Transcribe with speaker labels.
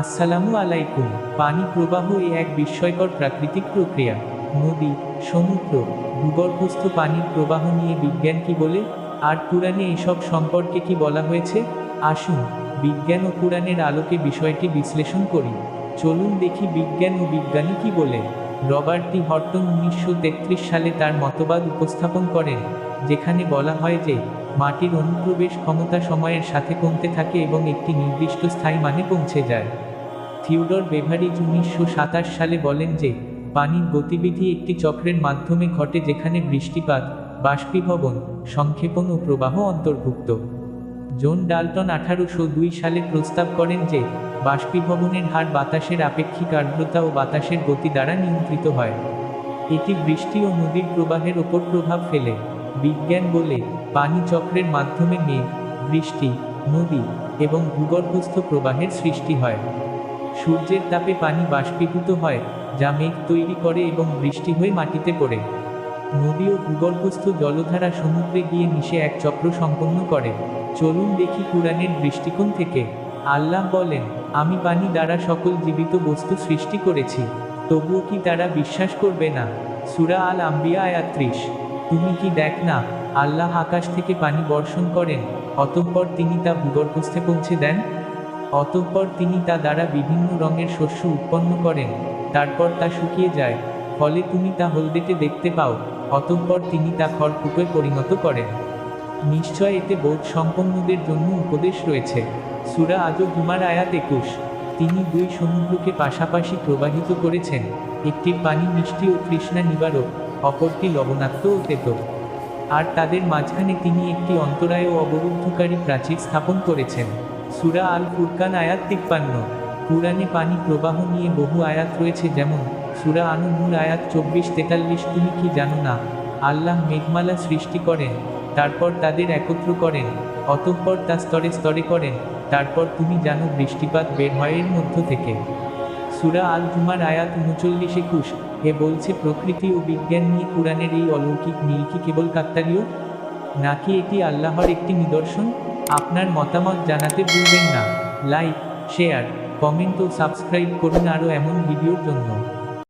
Speaker 1: আসসালামু আলাইকুম। পানি প্রবাহ এ এক বিস্ময়কর প্রাকৃতিক প্রক্রিয়া। নদী, সমুদ্র, ভূগর্ভস্থ পানির প্রবাহ নিয়ে বিজ্ঞান কি বলে? আর পুরাণে এসব সম্পর্কে কি বলা হয়েছে? আসুন বিজ্ঞান ও পুরাণের আলোকে বিষয়টি বিশ্লেষণ করি। চলুন দেখি বিজ্ঞান ও বিজ্ঞানী কি বলে। রবার্ট টি হর্টন উনিশশো তেত্রিশ সালে তার মতবাদ উপস্থাপন করেন, যেখানে বলা হয় যে মাটির অনুপ্রবেশ ক্ষমতা সময়ের সাথে কমতে থাকে এবং একটি নির্দিষ্ট স্থায়ী মানে পৌঁছে যায়। থিওডর বেভারিজ উনিশশো সাতাশ সালে বলেন যে, পানির গতিবিধি একটি চক্রের মাধ্যমে ঘটে যেখানে বৃষ্টিপাত, বাষ্পীভবন, সংক্ষেপণ ও প্রবাহ অন্তর্ভুক্ত। জন ডাল্টন আঠারোশো দুই সালে প্রস্তাব করেন যে, বাষ্পীভবনের হার বাতাসের আপেক্ষিক আর্দ্রতা ও বাতাসের গতি দ্বারা নিয়ন্ত্রিত হয়। এটি বৃষ্টি ও নদীর প্রবাহের ওপর প্রভাব ফেলে। বিজ্ঞান বলে পানি চক্রের মাধ্যমে মেঘ, বৃষ্টি, নদী এবং ভূগর্ভস্থ প্রবাহের সৃষ্টি হয়। সূর্যের তাপে পানি বাষ্পীভূত হয়, যা মেঘ তৈরি করে এবং বৃষ্টি হয়ে মাটিতে পড়ে। নদী ও ভূগর্ভস্থ জলধারা সমুদ্রে গিয়ে মিশে এক চক্র সম্পন্ন করে। চলুন দেখি কুরআনের দৃষ্টিকোণ থেকে। আল্লাহ বলেন, আমি পানি দ্বারা সকল জীবিত বস্তু সৃষ্টি করেছি, তবুও কি তারা বিশ্বাস করবে না? সুরা আল আম্বিয়া আয়াত্রিশ তুমি কি দেখ না, আল্লাহ আকাশ থেকে পানি বর্ষণ করেন, অতঃপর তিনি তা ভূগর্ভস্থে পৌঁছে দেন? অতঃপর তিনি তা দ্বারা বিভিন্ন রঙের শস্য উৎপন্ন করেন, তারপর তা শুকিয়ে যায়, ফলে তুমি তা হলদেটে দেখতে পাও, অতঃপর তিনি তা খড়কুটোয় পরিণত করেন। নিশ্চয় এতে বোধ সম্পন্নদের জন্য উপদেশ রয়েছে। সুরা আজও হুমার আয়াত একুশ। তিনি দুই সমুদ্রকে পাশাপাশি প্রবাহিত করেছেন, একটির পানি মিষ্টি ও তৃষ্ণা নিবারক। অপরটি লবণাক্ত ও তেত। আর তাদের মাঝখানে তিনি একটি অন্তরায় ও অবরুদ্ধকারী প্রাচীর স্থাপন করেছেন। সুরা আল ফুরকান, আয়াত তিপ্পান্ন। কুরআনে পানি প্রবাহ নিয়ে বহু আয়াত রয়েছে, যেমন সুরা আনুমুর আয়াত চব্বিশ, তেতাল্লিশ, তুমি কি জানো না? আল্লাহ মেঘমালা সৃষ্টি করেন, তারপর তাদের একত্র করেন, অতঃপর তা স্তরে স্তরে করেন, তারপর তুমি জানো বৃষ্টিপাত বের হয় এর মধ্য থেকে। সুরা আল জুমার আয়াত উনচল্লিশ, একুশ। এ বলছে প্রকৃতি ও বিজ্ঞান নিয়ে কোরআনের এই অলৌকিক মিল কি কেবল কাকতারীয় নাকি এটি আল্লাহর একটি নিদর্শন? আপনার মতামত জানাতে ভুলবেন না। লাইক, শেয়ার, কমেন্ট ও সাবস্ক্রাইব করুন আরও এমন ভিডিওর জন্য।